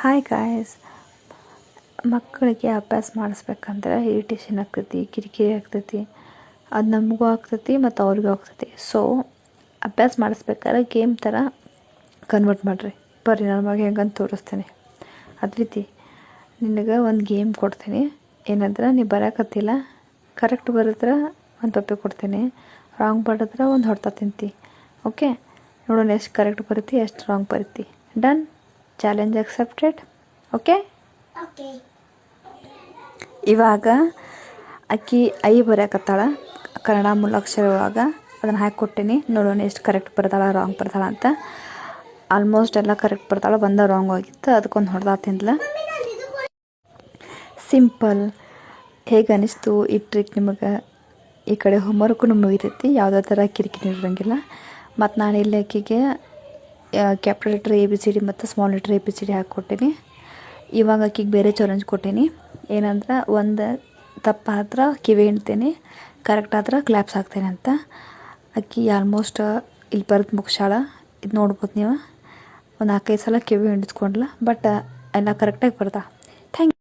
Hi guys ಮಕ್ಕಳಿಗೆ ಅಭ್ಯಾಸ ಮಾಡಿಸ್ಬೇಕಂದ್ರೆ ಇರಿಟೇಷನ್ ಆಗ್ತೈತಿ, ಕಿರಿಕಿರಿ ಆಗ್ತೈತಿ ಅದು ನಮಗೂ ಆಗ್ತೈತಿ ಮತ್ತು ಅವ್ರಿಗೂ ಆಗ್ತೈತಿ. ಸೊ ಅಭ್ಯಾಸ ಮಾಡಿಸ್ಬೇಕಾದ್ರೆ ಗೇಮ್ ಥರ ಕನ್ವರ್ಟ್ ಮಾಡಿರಿ. ಬರ್ರಿ ನನ್ನ ಮಗ ಹೆಂಗಂತ ತೋರಿಸ್ತೀನಿ. ಅದೇ ರೀತಿ, ನಿನಗೆ ಒಂದು ಗೇಮ್ ಕೊಡ್ತೀನಿ. ಏನಂದ್ರೆ, ನೀ ಬರೋಕತ್ತಿಲ್ಲ ಕರೆಕ್ಟ್ ಬರೆದ್ರೆ ಒಂದು ಪಪ್ಪೆ ಕೊಡ್ತೀನಿ. ರಾಂಗ್ ಬರೆದ್ರೆ ಒಂದು ಹೊಡ್ತಾ ತಿಂತಿ. ಓಕೆ ನೋಡೋಣ ಎಷ್ಟು ಕರೆಕ್ಟ್ ಬರುತ್ತೆ, ಎಷ್ಟು ರಾಂಗ್ ಬರುತ್ತೆ. Done challenge accepted okay. ಇವಾಗ ಅಕ್ಕಿ ಐ ಬರೆಯಕತ್ತಾಳ. ಕನ್ನಡ ಮೂಲಾಕ್ಷರ ಒಳಗೆ ಅದನ್ನು ಹಾಕಿ ಕೊಟ್ಟೀನಿ. ನೋಡೋಣ ಎಷ್ಟು ಕರೆಕ್ಟ್ ಬರ್ತಾಳ ರಾಂಗ್ ಬರ್ತಾಳ ಅಂತ. ಆಲ್ಮೋಸ್ಟ್ ಎಲ್ಲ ಕರೆಕ್ಟ್ ಬರ್ತಾಳ ಬಂದ ರಾಂಗ್ ಆಗಿತ್ತು ಅದಕ್ಕೊಂದು ಹೊಡೆದ ತಿಂದ್ಲ. ಸಿಂಪಲ್ ಹೇಗೆ ಅನಿಸ್ತು ಈ ಟ್ರಿಕ್ ನಿಮಗೆ? ಈ ಕಡೆ ಹೋಮ್ವರ್ಕು ಮುಗಿತೈತಿ. ಯಾವುದೇ ಥರ ಕಿರಿಕಿರಿ ಇರೋಂಗಿಲ್ಲ. ಮತ್ತು ನಾನು ಇಲ್ಲಿ ಆಕಿಗೆ capital letter A B C D ಮತ್ತು small letter A B C D ಇವಾಗ ಆಕಿಗೆ ಬೇರೆ ಚಾಲೆಂಜ್ ಕೊಟ್ಟೀನಿ. ಏನಂದ್ರೆ ಒಂದು ತಪ್ಪಾದ್ರೆ ಕಿವಿ ಹಿಂಡ್ತೀನಿ ಕರೆಕ್ಟ್ ಆದ್ರೆ ಕ್ಲ್ಯಾಪ್ಸ್ ಹಾಕ್ತೇನೆ ಅಂತ. ಅಕ್ಕಿ ಆಲ್ಮೋಸ್ಟ್ ಇಲ್ಲಿ ಬರೆದು ಮುಗಿಸಾಳ ಇದು ನೋಡ್ಬೋದು ನೀವು. ಒಂದು ನಾಲ್ಕೈದು ಸಲ ಕಿವಿ ಹಿಂಡಿಸ್ಕೊಂಡ್ಲ ಬಟ್ ಎಲ್ಲ ಕರೆಕ್ಟಾಗಿ ಬರ್ತಾ ಥ್ಯಾಂಕ್